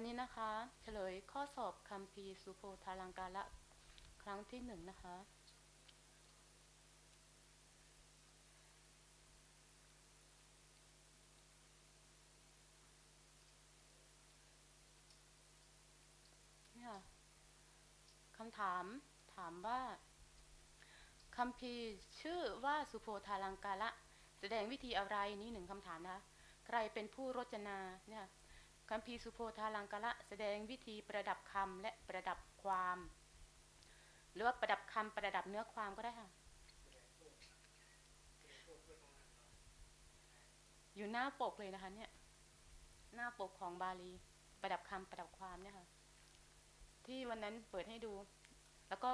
วันนี้นะคะ เฉลยข้อสอบคัมภีร์สุโพธาลังการะครั้งที่หนึ่งนะคะเนี่ยคำถามถามว่าคัมภีร์ชื่อว่าสุโพธาลังการะแสดงวิธีอะไรนี่หนึ่งคำถามนะคะใครเป็นผู้รจนาเนี่ย คัมภีสุโพธาลังการะแสดงวิธีประดับคำและประดับความ หรือว่าประดับคำประดับเนื้อความก็ได้ค่ะ อยู่หน้าปกเลยนะคะ เนี่ย หน้าปกของบาลี ประดับคำประดับความเนี่ยค่ะ ที่วันนั้นเปิดให้ดู แล้วก็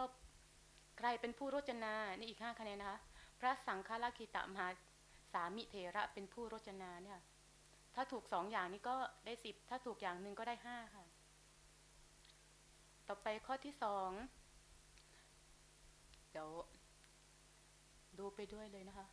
ใครเป็นผู้รจนา นี่อีกห้าคะแนนนะคะ พระสังฆราคิตมหาสามิเถระเป็นผู้รจนาเนี่ยค่ะ ถ้าถูกสองอย่างนี้ก็ได้สิบถ้าถูกอย่างหนึ่งก็ได้ห้าค่ะ ต่อไปข้อที่สองเดี๋ยวดูไปด้วยเลยนะคะ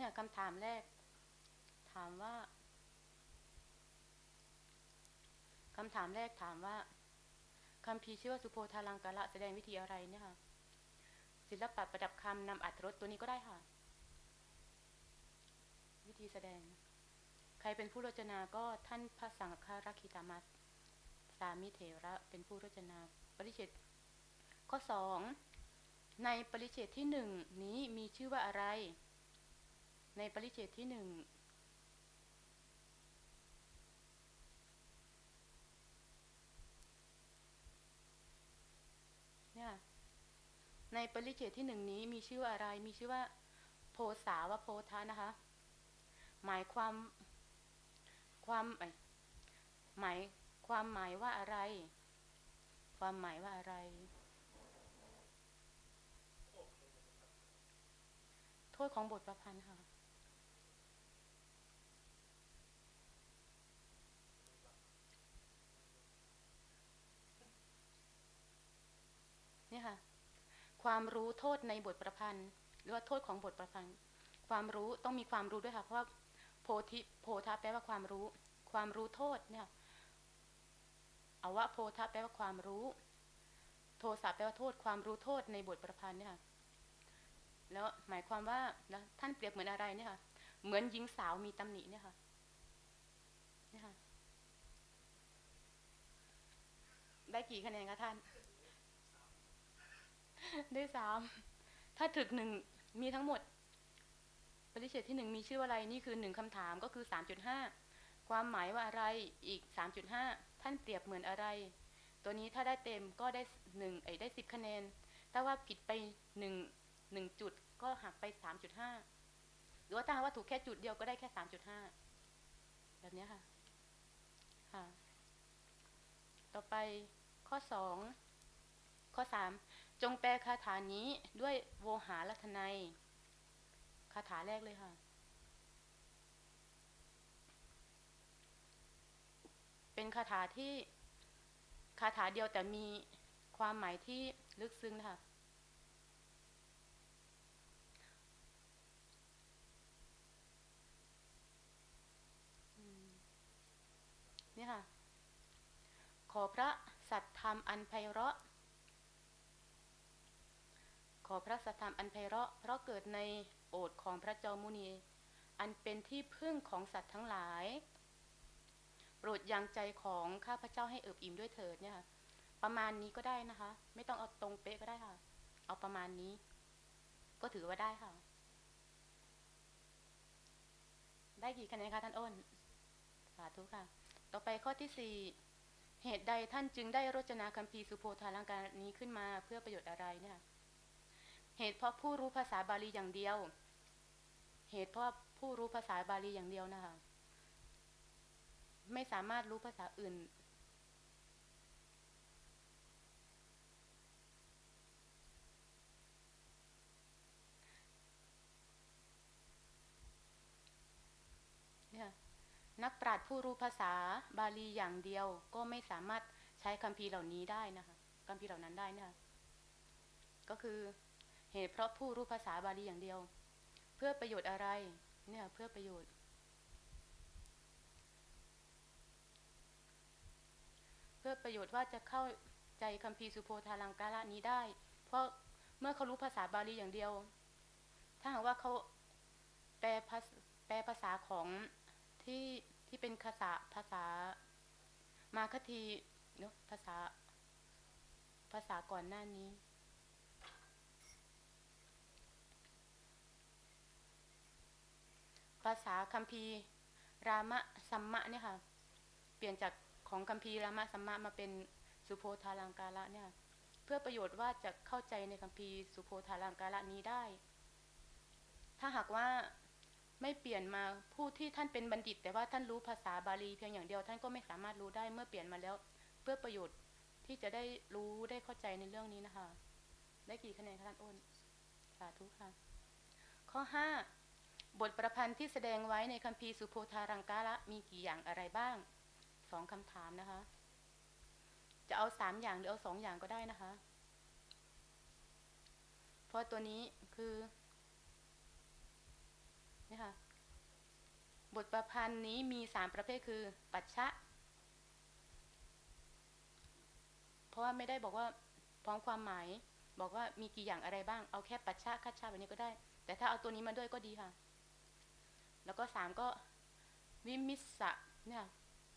เนี่ยคำถามแรก ถามว่าคำถามแรกถามว่าคำพีชื่อว่าสุโพธาลังกาละแสดงวิธีอะไรเนี่ยค่ะ ศิลปะประดับคำนำอัตรสตัวนี้ก็ได้ค่ะ วิธีแสดง ใครเป็นผู้รจนาก็ท่านพระสังฆรักขิตามัสสามิเถระเป็นผู้รจนา ปริเชตข้อสองในปริเชตที่หนึ่งนี้มีชื่อว่าอะไร ในปริเชตที่หนึ่งเนี่ยในปริเชตที่หนึ่งนี้มีชื่ออะไร มีชื่อว่า โพสาวโพธานะคะ หมายความความหมายความหมายว่าอะไร ความหมายว่าอะไร โทษของบทประพันธ์ค่ะ นี่ค่ะ ความรู้โทษในบทประพันธ์ หรือว่าโทษของบทประพันธ์ ความรู้ต้องมีความรู้ด้วยค่ะ เพราะว่าโพธิโพธาแปลว่าความรู้ ความรู้โทษเนี่ยเอาว่าโพธาแปลว่าความรู้ โทสะแปลว่าโทษ ความรู้โทษในบทประพันธ์เนี่ยค่ะแล้วหมายความว่านะท่านเปรียบเหมือนอะไรเนี่ยค่ะ เหมือนหญิงสาวมีตำหนิเนี่ยค่ะเนี่ยค่ะ ได้กี่คะแนนคะท่าน ด้สามถ้าถึกหนึ่งมีทั้งหมดปริเฉดที่หนึ่งมีชื่อว่าอะไรนี่คือหนึ่งคำถามก็คือสามจุดห้าความหมายว่าอะไรอีกสามจุดห้าท่านเปรียบเหมือนอะไร ตัวนี้ถ้าได้เต็มก็ได้หนึ่งไอ้ได้สิบคะแนน ถ้าว่าผิดไปหนึ่งหนึ่งจุดก็หักไปสามจุดห้าหรือว่าถ้าว่าถูกแค่จุดเดียวก็ได้แค่สามจุดห้าแบบนี้ค่ะค่ะ ต่อไปข้อสองข้อสาม จงแปลคาถานี้ด้วยโวหารลัทนัยคาถาแรกเลยค่ะ เป็นคาถาที่คาถาเดียวแต่มีความหมายที่ลึกซึ้งนะคะนี่ค่ะ ขอพระสัตธรรมอันไพเราะ อพระสัทธรรมอันไพเราะเพราะเกิดในโอษของพระเจ้ามุนี อันเป็นที่พึ่งของสัตว์ทั้งหลาย โปรดยังใจของข้าพเจ้าให้เอิบอิ่มด้วยเถิดเนี่ยค่ะประมาณนี้ก็ได้นะคะ ไม่ต้องเอาตรงเป๊ะก็ได้ค่ะ เอาประมาณนี้ ก็ถือว่าได้ค่ะ ได้กี่คะแนนคะท่านอ้นสาธุค่ะ ต่อไปข้อที่สี่เหตุใดท่านจึงได้รจนาคัมภีร์สุโพธาลังการนี้ขึ้นมาเพื่อประโยชน์อะไรเนี่ย เหตุเพราะผู้รู้ภาษาบาลีอย่างเดียว เหตุเพราะผู้รู้ภาษาบาลีอย่างเดียวนะคะ ไม่สามารถรู้ภาษาอื่นนักปราชญ์ผู้รู้ภาษาบาลีอย่างเดียว ก็ไม่สามารถใช้คัมภีร์เหล่านี้ได้นะคะคัมภีร์เหล่านั้นได้นะคะก็คือ เหตุเพราะผู้รู้ภาษาบาลีอย่างเดียว เพื่อประโยชน์อะไร เนี่ยเพื่อประโยชน์ เพื่อประโยชน์ว่าจะเข้าใจคัมภีร์สุโพธาลังการะนี้ได้ เพราะเมื่อเขารู้ภาษาบาลีอย่างเดียว ถ้าหากว่าเขาแปลภาษาแปลภาษาของที่ที่เป็นภาษาภาษามาคทีเนาะภาษาภาษาก่อนหน้านี้าษาคัมภีร์รามะสัมมะเนี่ยค่ะ เปลี่ยนจากของคัมภีร์รามะสัมมะมาเป็นสุโพธาลังการะเนี่ย เพื่อประโยชน์ว่าจะเข้าใจในคัมภีร์สุโพธาลังการะนี้ได้ ถ้าหากว่าไม่เปลี่ยนมาผู้ที่ท่านเป็นบัณฑิต แต่ว่าท่านรู้ภาษาบาลีเพียงอย่างเดียวท่านก็ไม่สามารถรู้ได้เมื่อเปลี่ยนมาแล้ว เพื่อประโยชน์ที่จะได้รู้ได้เข้าใจในเรื่องนี้นะคะ ได้กี่คะแนนคะท่านอ้นสาธุค่ะ ข้อ5 บทประพันธ์ที่แสดงไว้ในคัมภีร์สุโพธารังการะมีกี่อย่างอะไรบ้างสองคำถามนะคะ จะเอาสามอย่างหรือเอาสองอย่างก็ได้นะคะ เพราะตัวนี้คือนี่ค่ะบทประพันธ์นี้มีสามประเภทคือ ปัจฉะเพราะว่าไม่ได้บอกว่าพร้อมความหมาย บอกว่ามีกี่อย่างอะไรบ้าง เอาแค่ปัจฉะคัจฉะแบบนี้ก็ได้ แต่ถ้าเอาตัวนี้มาด้วยก็ดีค่ะ แล้วก็สามก็วิมิสสะเนี่ย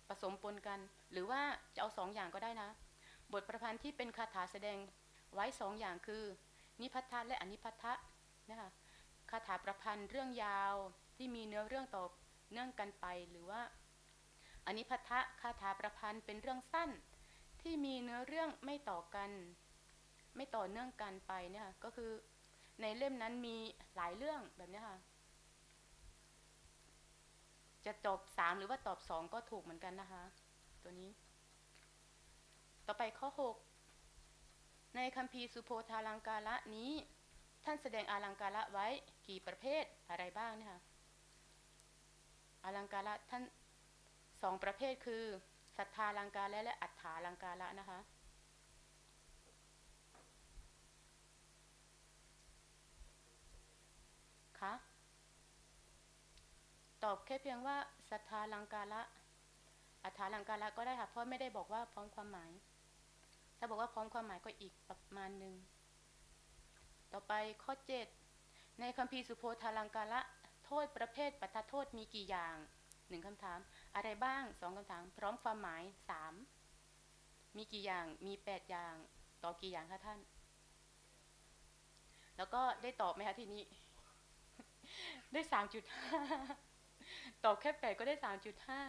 ผสมปนกัน หรือว่าจะเอาสองอย่างก็ได้นะ บทประพันธ์ที่เป็นคาถาแสดงไว้สองอย่างคือ นิพัทธะและอนิพัทธะนะคะคาถาประพันธ์เรื่องยาวที่มีเนื้อเรื่องต่อเนื่องกันไป หรือว่าอนิพัทธะคาถาประพันธ์เป็นเรื่องสั้น ที่มีเนื้อเรื่องไม่ต่อกัน ไม่ต่อเนื่องกันไปเนี่ยก็คือในเล่มนั้นมีหลายเรื่องแบบนี้ค่ะ จะตอบสามหรือว่าตอบสองก็ถูกเหมือนกันนะคะ ตัวนี้ ต่อไปข้อ6ในคัมภีร์สุโพธาลังการะนี้ ท่านแสดงอาลังการะไว้กี่ประเภทอะไรบ้างนี่ยค่ะอาลังการะท่านสองประเภทคือศรัทธาลังการะและอัฏฐาลังการะนะคะคะ ตอบแค่เพียงว่าศรัทธาลังการะอัฏฐาลังการะก็ได้ค่ะเพราะไม่ได้บอกว่าพร้อมความหมาย ถ้าบอกว่าพร้อมความหมายก็อีกประมาณหนึ่งต่อไปข้อ 7 ในคัมภีร์สุโพธาลังการะโทษประเภทปัทโทษมีกี่อย่างหนึ่งคำถาม อะไรบ้างสองคำถาม พร้อมความหมายสามมีกี่อย่างมีแปดอย่าง ต่อกี่อย่างคะท่าน แล้วก็ได้ตอบไหมคะทีนี้ ได้สามจุดห้า ตอบแค่แปดก็ได้สามจุดห้า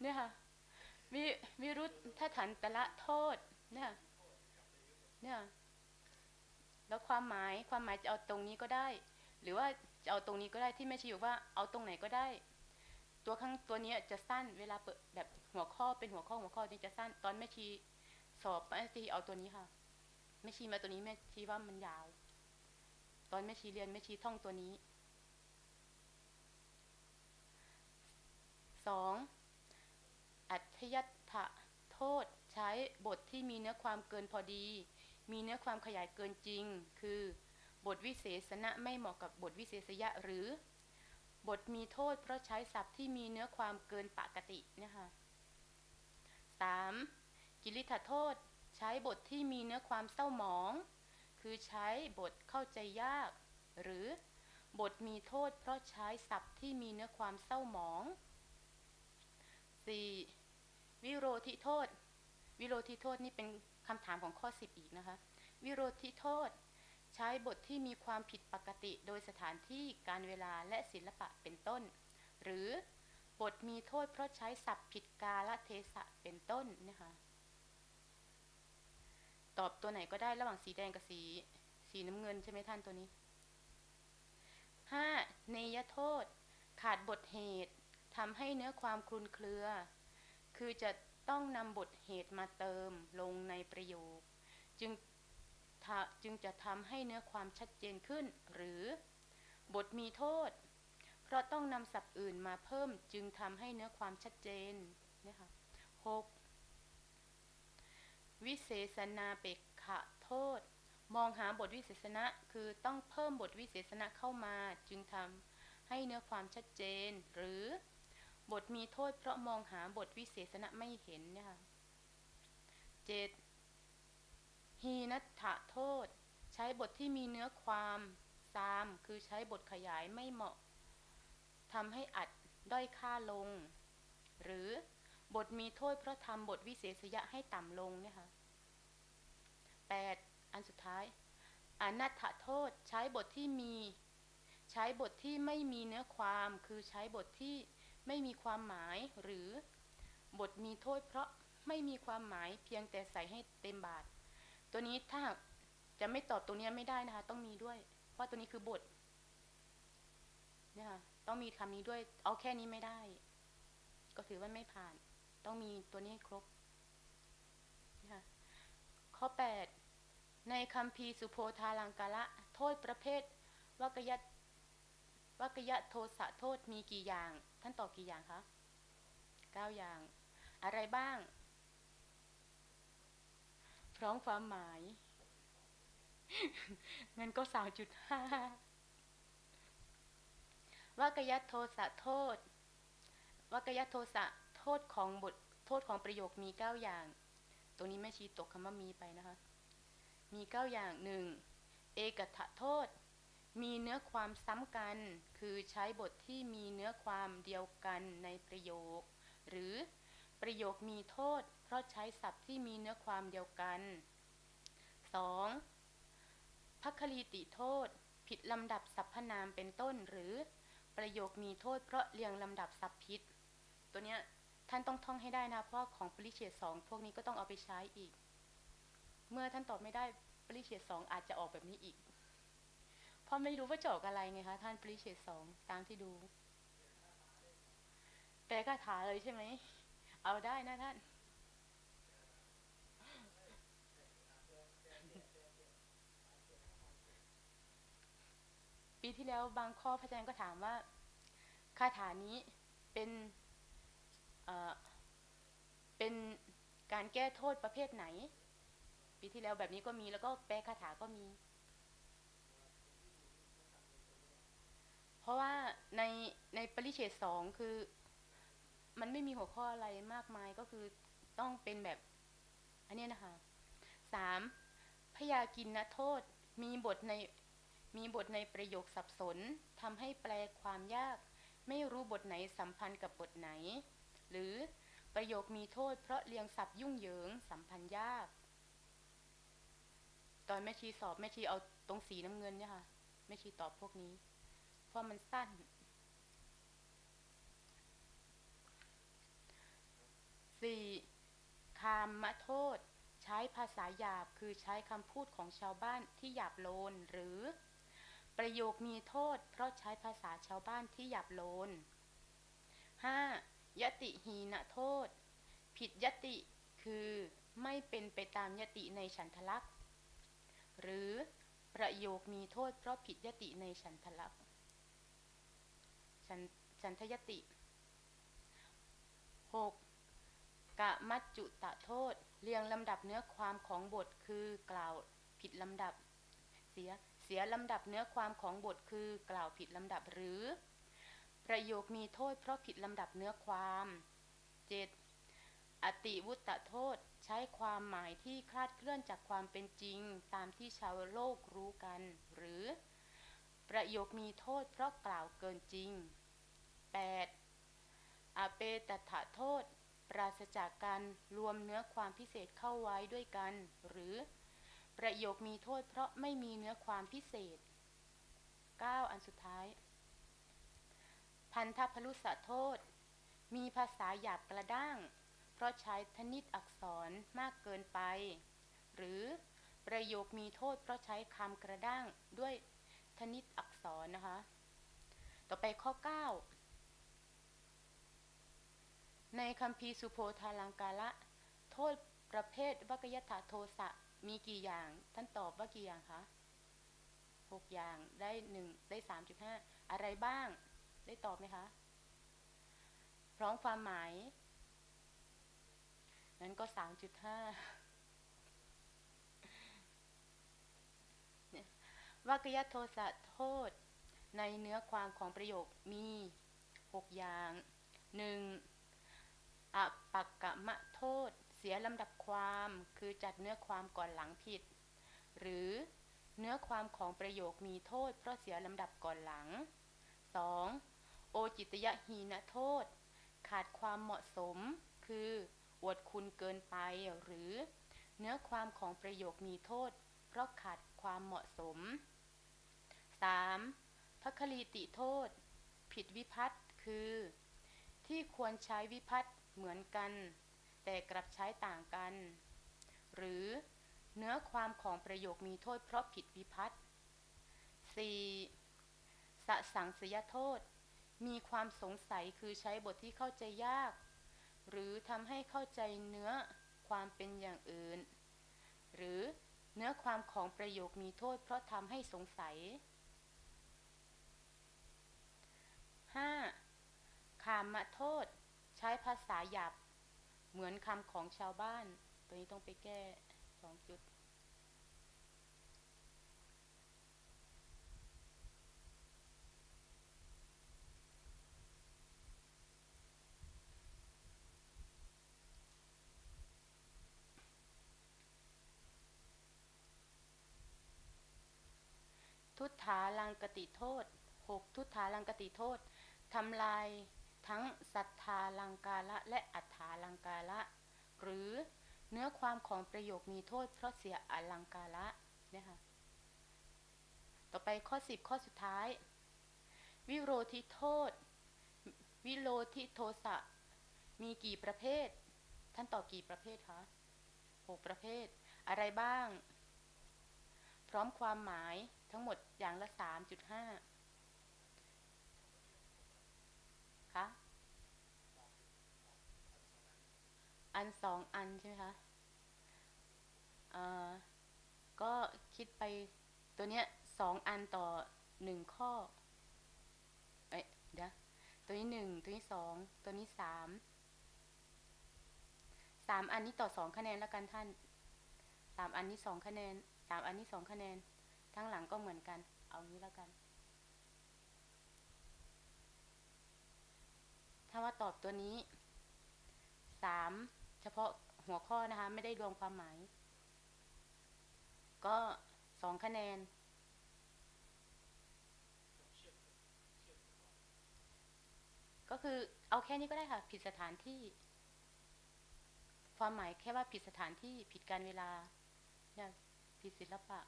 เนี่ยค่ะวิวิรุธถ้าถันตละโทษเนี่ยเนี่ยแล้วความหมายความหมายจะเอาตรงนี้ก็ได้ หรือว่าจะเอาตรงนี้ก็ได้ที่แม่ชีบอกว่าเอาตรงไหนก็ได้ ตัวข้างตัวนี้จะสั้นเวลาเปิดแบบหัวข้อเป็นหัวข้อหัวข้อนี้จะสั้นตอนแม่ชีสอบแม่ชีเอาตัวนี้ค่ะแม่ชีมาตัวนี้แม่ชีว่ามันยาว ตอนแม่ชีเรียนแม่ชีท่องตัวนี้ สองอัธยัตถะโทษใช้บทที่มีเนื้อความเกินพอดี มีเนื้อความขยายเกินจริง คือ บทวิเศษณะไม่เหมาะกับบทวิเศษยะหรือ บทมีโทษเพราะใช้ศัพท์ที่มีเนื้อความเกินปกตินะคะสามกิริธโทษใช้บทที่มีเนื้อความเศร้าหมอง คือใช้บทเข้าใจยาก หรือบทมีโทษเพราะใช้ศัพท์ที่มีเนื้อความเศร้าหมอง 4. วิโรธิโทษ วิโรธิโทษนี่เป็นคำถามของข้อ 10 อีกนะคะ วิโรธิโทษ ใช้บทที่มีความผิดปกติโดยสถานที่การเวลาและศิลปะเป็นต้น หรือบทมีโทษเพราะใช้ศัพท์ผิดกาลเทศะเป็นต้นนะคะตอบตัวไหนก็ได้ระหว่างสีแดงกับสี สีน้ำเงินใช่ไหมท่านตัวนี้ 5. เนยโทษ ขาดบทเหตุ ทำให้เนื้อความคลุนเครือ คือจะต้องนำบทเหตุมาเติมลงในประโยค จึงจึงจะทำให้เนื้อความชัดเจนขึ้น หรือบทมีโทษ เพราะต้องนำศัพท์อื่นมาเพิ่มจึงทำให้เนื้อความชัดเจนนะคะหกวิเศษนาเปกขะโทษ มองหาบทวิเศษณะคือต้องเพิ่มบทวิเศษณะเข้ามาจึงทำให้เนื้อความชัดเจน หรือ บทมีโทษเพราะมองหาบทวิเศษณะไม่เห็นเนี่ยค่ะเจ็ดฮีนัตถะโทษ ใช้บทที่มีเนื้อความซาม คือใช้บทขยายไม่เหมาะทำให้อัดด้อยค่าลง หรือบทมีโทษเพราะทำบทวิเศษยะให้ต่ำลงเนี่ยค่ะแปดอันสุดท้ายอนัตถโทษใช้บทที่มี ใช้บทที่ไม่มีเนื้อความ คือใช้บทที่ ไม่มีความหมายหรือบทมีโทษเพราะไม่มีความหมายเพียงแต่ใส่ให้เต็มบาท ตัวนี้ถ้าจะไม่ตอบตรงนี้ไม่ได้นะคะ ต้องมีด้วยเพราะตัวนี้คือบทเนี่ยค่ะต้องมีคำนี้ด้วย เอาแค่นี้ไม่ได้ ก็ถือว่าไม่ผ่าน ต้องมีตัวนี้ให้ครบนะคะข้อ 8 ในคำพีสุโพธาลังกาละ โทษประเภทวักยัต วักยะโทสะโทษมีกี่อย่าง ท่านตอบกี่อย่างคะเก้าอย่าง อะไรบ้าง พร้อมความหมายงั้นก็สาวจุดห้าวักยะโทสะโทษวักยะโทสะโทษของบทโทษของประโยคมีเก้าอย่าง ตรงนี้แม่ชีตกคำว่ามีไปนะคะ มีเก้าอย่างหนึ่งเอกทะโทษ มี เนื้อความซ้ำกัน คือใช้บทที่มีเนื้อความเดียวกันในประโยค หรือประโยคมีโทษ เพราะใช้ศัพท์ที่มีเนื้อความเดียวกัน 2. พัคคลีติโทษ ผิดลำดับสรรพนามเป็นต้น หรือประโยคมีโทษ เพราะเรียงลำดับศัพท์ผิด ตัวเนี้ยท่านต้องท่องให้ได้นะเพราะของปริเฉดสองพวกนี้ก็ต้องเอาไปใช้อีก เมื่อท่านตอบไม่ได้ปริเฉดสองอาจจะออกแบบนี้อีก เพราะไม่รู้ว่าจะออกอะไรไงคะท่านปริเฉดสองตามที่ดู แปลคาถาเลยใช่ไหม เอาได้นะท่าน ปีที่แล้วบางข้อพระอาจารย์ก็ถามว่าคาถานี้เป็นเป็นการแก้โทษประเภทไหน ปีที่แล้วแบบนี้ก็มีแล้วก็แปลคาถาก็มี เพ ราะว่าในในปริเฉดสองคือ มันไม่มีหัวข้ออะไรมากมายก็คือต้องเป็นแบบ อันนี้นะคะสามพยากินนโทษมีบทในมีบทในประโยคสับสนทำให้แปลความยาก ไม่รู้บทไหนสัมพันธ์กับบทไหน หรือประโยคมีโทษ เพราะเรียงศัพท์ยุ่งเหยิงสัมพันธ์ยาก ตอนแม่ชีสอบแม่ชีเอาตรงสีน้ำเงินเนี่ยค่ะแม่ชีตอบพวกนี้ ราะมันสั้นสี่คามโทษ ใช้ภาษาหยาบคือใช้คำพูดของชาวบ้านที่หยาบโลนหรือ ประโยคมีโทษ เพราะใช้ภาษาชาวบ้านที่หยาบโลน 5. ยติหีนโทษ ผิดยติคือไม่เป็นไปตามยติในฉันทลักษณ์ หรือประโยคมีโทษเพราะผิดยติในฉันทลักษณ์ ฉันฉันทยติ 6. กะมัจจุตะโทษ เรียงลำดับเนื้อความของบทคือกล่าวผิดลำดับ เสียเสียลำดับเนื้อความของบทคือกล่าวผิดลำดับหรือ ประโยคมีโทษเพราะผิดลำดับเนื้อความ 7. อติวุตตะโทษใช้ความหมายที่คลาดเคลื่อนจากความเป็นจริง ตามที่ชาวโลกรู้กัน หรือ ประโยคมีโทษเพราะกล่าวเกินจริง 8. อเปตถะโทษ ปราศจากการรวมเนื้อความพิเศษเข้าไว้ด้วยกัน หรือ ประโยคมีโทษเพราะไม่มีเนื้อความพิเศษ 9 อันสุดท้าย พันธพลุสะโทษ มีภาษาหยาบกระด้าง เพราะใช้ธนิตอักษรมากเกินไป หรือประโยคมีโทษเพราะใช้คำกระด้างด้วยธนิตอักษรนะคะ ต่อไปข้อ 9 ในคำพีร์สุโพธาลังกาละ โทษประเภทวกยถาโทสะมีกี่อย่าง ท่านตอบว่ากี่อย่างคะหกอย่างได้หนึ่งได้สามจุดห้าอะไรบ้าง ได้ตอบไหมคะ พร้อมความหมาย นั้นก็สามจุดห้าวากยโทสะโทษ ในเนื้อความของประโยคมีหกอย่างหนึ่ง อปักกะมะโทษ เสียลำดับความ คือจัดเนื้อความก่อนหลังผิด หรือเนื้อความของประโยคมีโทษ เพราะเสียลำดับก่อนหลัง 2. โอจิตยหีนโทษ ขาดความเหมาะสม คืออวดคุณเกินไป หรือ เนื้อความของประโยคมีโทษ เพราะขาดความเหมาะสม 3. พัคลีติโทษ ผิดวิพัตคือ ที่ควรใช้วิพัตน์เหมือนกัน แต่กลับใช้ต่างกัน หรือเนื้อความของประโยคมีโทษเพราะผิดวิพัตน์ 4. สสังสยโทษ มีความสงสัยคือใช้บทที่เข้าใจยาก หรือทำให้เข้าใจเนื้อความเป็นอย่างอื่น หรือเนื้อความของประโยคมีโทษเพราะทำให้สงสัย 5. คามโทษ ใช้ภาษาหยาบ เหมือนคำของชาวบ้าน ตัวนี้ต้องไปแก้สองจุดทุตถาลังกติโทษ 6. ทุตถาลังกติโทษ ทำลาย ทั้งสัทธาลังกาละและอัฏฐาลังกาละ หรือเนื้อความของประโยคมีโทษเพราะเสียอลังกาละเนี่ยค่ะต่อไปข้อ 10 ข้อสุดท้าย วิโรธิโทษ วิโรธิโทสะ มีกี่ประเภท ท่านตอบกี่ประเภทคะหกประเภท อะไรบ้าง พร้อมความหมายทั้งหมดอย่างละ 3.5คะ อันสองอันใช่ไหมคะอ่อก็คิดไปตัวเนี้ยสองอันต่อหนึ่งข้อ เอเดี๋ยวตัวนี้หนึ่งตัวนี้สองตัวนี้สามสามอันนี้ต่อสองคะแนนแล้วกันท่านสามอันนี้สองคะแนนสามอันนี้สองคะแนน ทั้งหลังก็เหมือนกัน เอางี้แล้วกัน ถ้าว่าตอบตัวนี้สาม พาะหัวข้อนะคะ ไม่ได้รวมความหมาย ก็สองคะแนน ก็คือเอาแค่นี้ก็ได้ค่ะ ผิดสถานที่ ความหมายแค่ว่าผิดสถานที่ผิดการเวลาเนี่ยผิดศิลปะ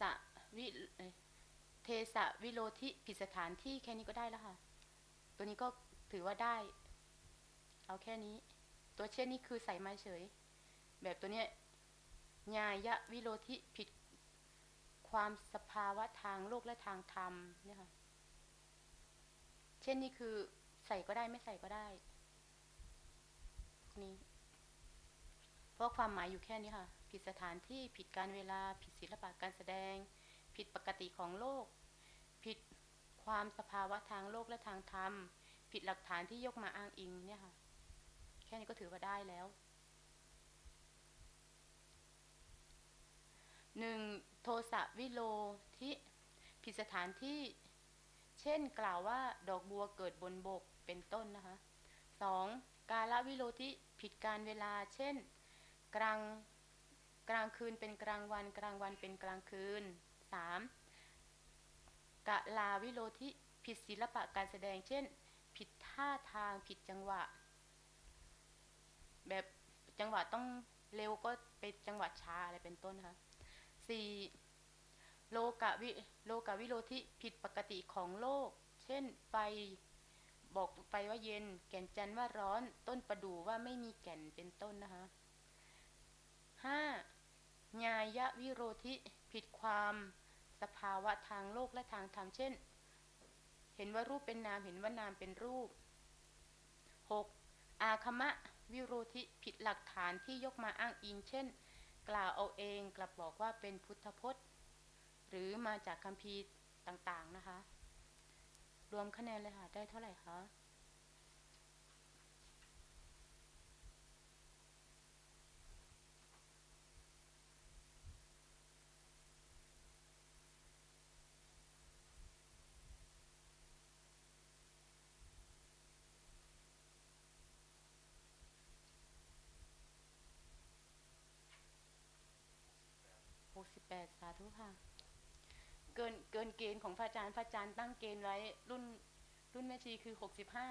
สะวิเทสะวิโลทิผิดสถานที่แค่นี้ก็ได้แล้วค่ะ ตัวนี้ก็ถือว่าได้ เอาแค่นี้ ตัวเช่นนี้คือใส่มาเฉย แบบตัวเนี้ยญายะวิโลทิผิดความสภาวะทางโลกและทางธรรมเนี่ยค่ะ เช่นนี้คือใส่ก็ได้ไม่ใส่ก็ได้ นี่ เพราะความหมายอยู่แค่นี้ค่ะ ผิดสถานที่ผิดการเวลา ผิดศิลปะการแสดง ผิดปกติของโลก ผิดความสภาวะทางโลกและทางธรรม ผิดหลักฐานที่ยกมาอ้างอิงเนี่ยค่ะ แค่นี้ก็ถือว่าได้แล้วหนึ่งโทสะวิโลที่ผิดสถานที่ เช่นกล่าวว่าดอกบัวเกิดบนบกเป็นต้นนะคะสองกาลวิโลที่ผิดการเวลา เช่น กลาง กลางคืนเป็นกลางวัน กลางวันเป็นกลางคืนสามกะลาวิโลที่ผิดศิลปะการแสดง เช่น ผิดท่าทางผิดจังหวะ แบบจังหวะต้องเร็วก็เป็นจังหวะช้าอะไรเป็นต้นนะคะสี่โลกะวิโลกะวิโลทิผิดปกติของโลก เช่นไฟบอกไฟว่าเย็น แก่นจันทร์ว่าร้อน ต้นประดู่ว่าไม่มีแก่นเป็นต้นนะคะห้า ญายะวิโรธิผิดความสภาวะทางโลกและทางธรรมเช่น เห็นว่ารูปเป็นนามเห็นว่านามเป็นรูป 6. อาคมะวิโรธิผิดหลักฐานที่ยกมาอ้างอิง เช่น กล่าวเอาเองกลับบอกว่าเป็นพุทธพจน์ หรือมาจากคัมภีร์ต่างๆนะคะ รวมคะแนนเลยค่ะ ได้เท่าไหร่คะ กสิบแปดสาธุค่ะ เกินเกินเกณฑ์ของพระอาจารย์พระอาจารย์ตั้งเกณฑ์ไว้ รุ่นรุ่นแม่ชีคือหกสิบห้า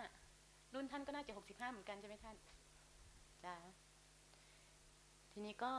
รุ่นท่านก็น่าจะหกสิบห้าเหมือนกันใช่ไหมท่านจ้าทีนี้ก็